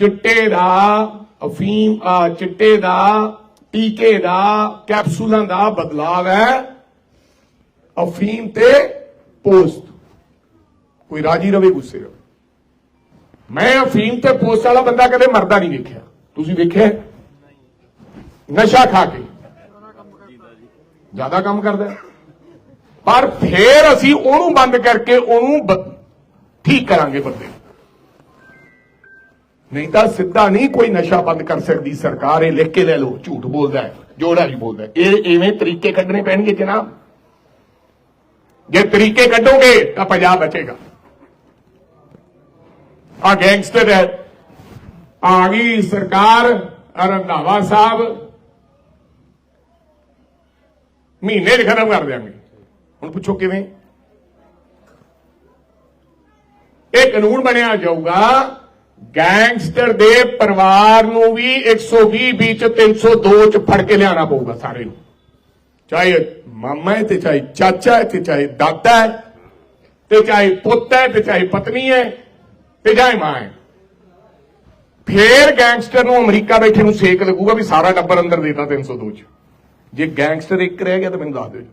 ਚਿੱਟੇ ਦਾ ਅਫੀਮ ਆ ਚਿੱਟੇ ਦਾ, ਟੀਕੇ ਦਾ, ਕੈਪਸੂਲਾਂ ਦਾ ਬਦਲਾਵ ਹੈ। ਅਫੀਮ ਤੇ ਪੋਸਟ ਕੋਈ ਰਾਜੀ ਰਵੇ, ਗੁੱਸੇ ਰਵੇ। ਮੈਂ ਅਫੀਮ ਤੇ ਪੋਸਟ ਵਾਲਾ ਬੰਦਾ ਕਦੇ ਮਰਦਾ ਨਹੀਂ ਵੇਖਿਆ। ਤੁਸੀਂ ਵੇਖਿਆ ਨਸ਼ਾ ਖਾ ਕੇ। ਜ਼ਿਆਦਾ ਕੰਮ ਕਰਦਾ ਪਰ ਫੇਰ ਅਸੀਂ ਉਹਨੂੰ ਬੰਦ ਕਰਕੇ ਉਹਨੂੰ ਠੀਕ ਕਰਾਂਗੇ ਬੰਦੇ ਨਹੀਂ ਤਾਂ ਸਿੱਧਾ ਨਹੀਂ ਕੋਈ ਨਸ਼ਾ ਬੰਦ ਕਰ ਸਕਦੀ, ਸਰਕਾਰ ਇਹ ਲਿਖ ਕੇ ਲੈ ਲਓ, ਝੂਠ ਬੋਲਦਾ ਹੈ ਜੋੜਾ ਨਹੀਂ ਬੋਲਦਾ ਇਹ ਐਵੇਂ ਤਰੀਕੇ ਕੱਢਣੇ ਪੈਣਗੇ ਜਨਾਬ। ਜੇ ਤਰੀਕੇ ਕੱਢੋਗੇ ਤਾਂ ਪੰਜਾਬ ਬਚੇਗਾ। ਆ ਗੈਂਗਸਟਰ ਹੈ, ਆ ਗਈ ਸਰਕਾਰ ਰੰਧਾਵਾ ਸਾਹਿਬ। ਮਹੀਨੇ 'ਚ ਖਤਮ ਕਰ ਦਿਆਂਗੇ। ਹੁਣ ਪੁੱਛੋ ਕਿਵੇਂ? ਇਹ ਕਾਨੂੰਨ ਬਣਿਆ ਜਾਊਗਾ ਗੈਂਗਸਟਰ ਦੇ ਪਰਿਵਾਰ ਨੂੰ ਵੀ 120 ਵਿੱਚ 302 ਚ ਫੜ ਕੇ ਲਿਆਣਾ ਪਊਗਾ ਸਾਰੇ ਨੂੰ। ਚਾਹੇ ਮਾਮਾ ਹੈ ਤੇ ਚਾਹੇ ਚਾਚਾ ਹੈ ਤੇ ਚਾਹੇ ਦਾਦਾ ਹੈ ਤੇ ਚਾਹੇ ਪੁੱਤ ਹੈ ਤੇ ਚਾਹੇ ਪਤਨੀ ਹੈ ਤੇ ਚਾਹੇ ਮਾਂ ਹੈ। ਫੇਰ ਗੈਂਗਸਟਰ ਨੂੰ ਅਮਰੀਕਾ ਬੈਠੇ ਨੂੰ ਸੇਕ ਲੱਗੂਗਾ ਵੀ ਸਾਰਾ ਟੱਬਰ ਅੰਦਰ ਦੇਤਾ 302 ਚ। ਜੇ ਗੈਂਗਸਟਰ ਇੱਕ ਰਹਿ ਗਿਆ ਤਾਂ ਮੈਨੂੰ ਦੱਸ ਦਿਓ